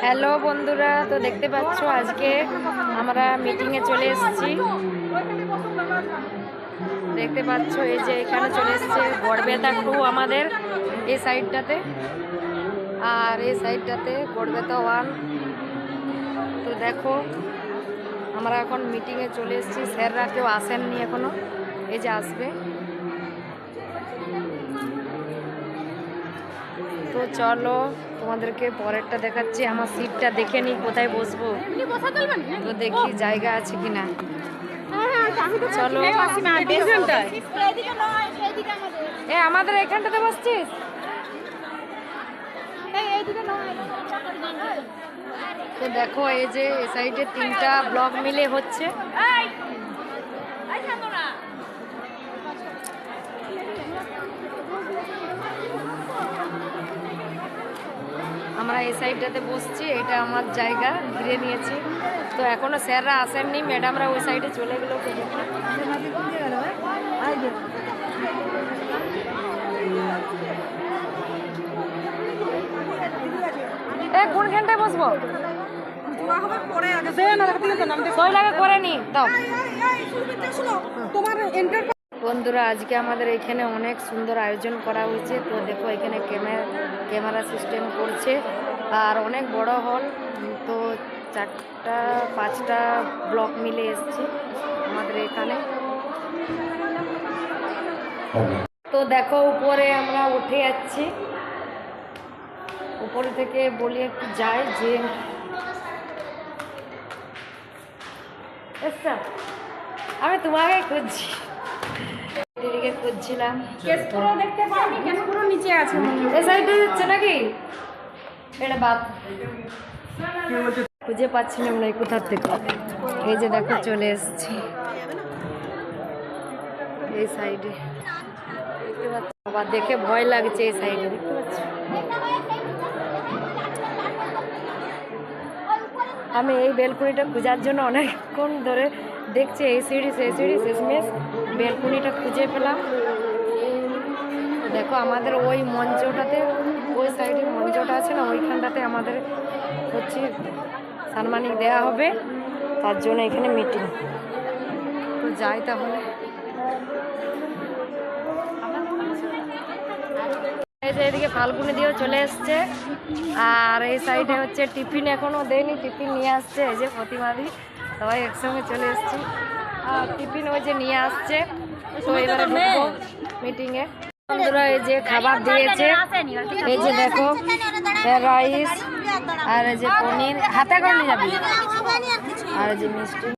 Hello বন্ধুরা। তো দেখতে পাচ্ছ, আজকে আমরা মিটিংয়ে চলে এসেছি। দেখতে পাচ্ছ, এই যে এখানে চলে এসেছে গড়বেতা টু আমাদের এই সাইডটাতে আর এই সাইডটাতে গড়বেতা ওয়ান তো দেখো, আমরা এখন মিটিংয়ে চলে এসেছি। স্যাররা কেউ আসেননি এখনও, এই যে আসবে। তো চলো তোমাদেরকে পরেরটা দেখাচ্ছি। আমার সিটটা দেখে নিই কোথায় বসবো। তো দেখি জায়গা আছে কিনা। চলো। এ আমাদের এখানটাতে বসছিস? তো দেখো এই যে এই সাইডে তিনটা ব্লক মিলে হচ্ছে। আমরা এই সাইডটাতে বসছি, এটা আমার জায়গা, ঘিরে নিয়েছি। তো এখনও স্যাররা আসেননি, ম্যাডামরা ওই সাইডে চলে গেলো। কোনখানটায় বসবো? করে নি দাও। বন্ধুরা, আজকে আমাদের এখানে অনেক সুন্দর আয়োজন করা হয়েছে। তো দেখো, এখানে ক্যামেরা ক্যামেরা সিস্টেম করছে। আর অনেক বড় হল। তো চারটা, পাঁচটা ব্লক মিলে এসছে আমাদের এখানে। তো দেখো, উপরে আমরা উঠে যাচ্ছি। উপরে থেকে বলি একটু যাই যে আমি তোমাকে খুঁজছি। খুঁজছিলাম। দেখতে পাইনি কেশপুরও নিচে আছে এ সাইডে যাচ্ছে নাকি? এটা বাপ খুঁজে পাচ্ছিলাম না কোথার থেকে। এই যে দেখো চলে এসছি। এই সাইডে। দেখতে পাচ্ছি? আবার দেখে ভয় লাগছে এই সাইডে। দেখতে পাচ্ছ? আমি এই বেলকুনিটা খোঁজার জন্য অনেকক্ষণ ধরে দেখছি, এই সিঁড়ি সেই সিঁড়ি শেষমেশ বেলকুনিটা খুঁজে পেলাম। দেখো, আমাদের ওই মঞ্চটাতে, ওই সাইডে মঞ্চটা আছে না, ওইখানটাতে আমাদের হচ্ছে সানমানিক দেওয়া হবে। তার জন্য এখানে মিটিং তো যাই তাহলে। এই যে এদিকে ফাল্গুনি দিয়েও চলে এসছে। আর এই সাইডে হচ্ছে টিফিন এখনও দেয়নি টিফিন নিয়ে আসছে এই যে প্রতিমাদি সবাই একসঙ্গে চলে এসছি। আর টিফিন ওই যে নিয়ে আসছে। তো এবারে ঢুকবো মিটিংয়ে বন্ধুরা এই যে খাবার দিয়েছে। এই যে দেখো রাইস আর এই যে পনির। হাতে করে নিয়ে যাবি আর এই যে মিষ্টি।